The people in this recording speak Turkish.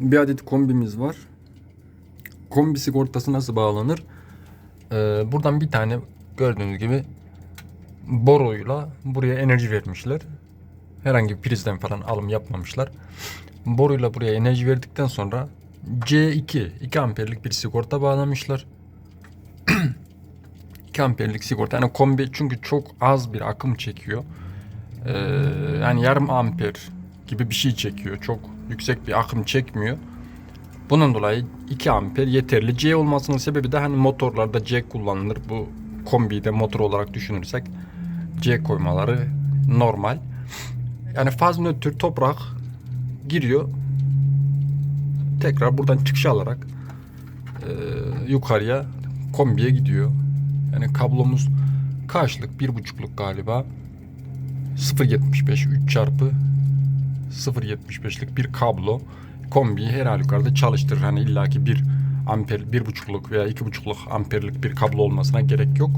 Bir adet kombimiz var. Kombi sigortası nasıl bağlanır? Ee, buradan bir tane gördüğünüz gibi boruyla buraya enerji vermişler. Herhangi bir prizden falan alım yapmamışlar. Boruyla buraya enerji verdikten sonra C2 2 amperlik bir sigorta bağlamışlar. 2 amperlik sigorta. Yani kombi çünkü çok az bir akım çekiyor. Ee, yani yarım amper gibi bir şey çekiyor. Çok yüksek bir akım çekmiyor. Bunun dolayı 2 amper yeterli. C olmasının sebebi de hani motorlarda C kullanılır. Bu kombiyi de motor olarak düşünürsek C koymaları normal. Yani faz nötr toprak giriyor. Tekrar buradan çıkış alarak e, yukarıya kombiye gidiyor. Yani kablomuz kaçlık? Bir buçukluk galiba. 0.75 3 çarpı 0.75'lik bir kablo kombiyi her halükarda çalıştırır. Hani illaki bir amper, bir buçukluk veya iki buçukluk amperlik bir kablo olmasına gerek yok.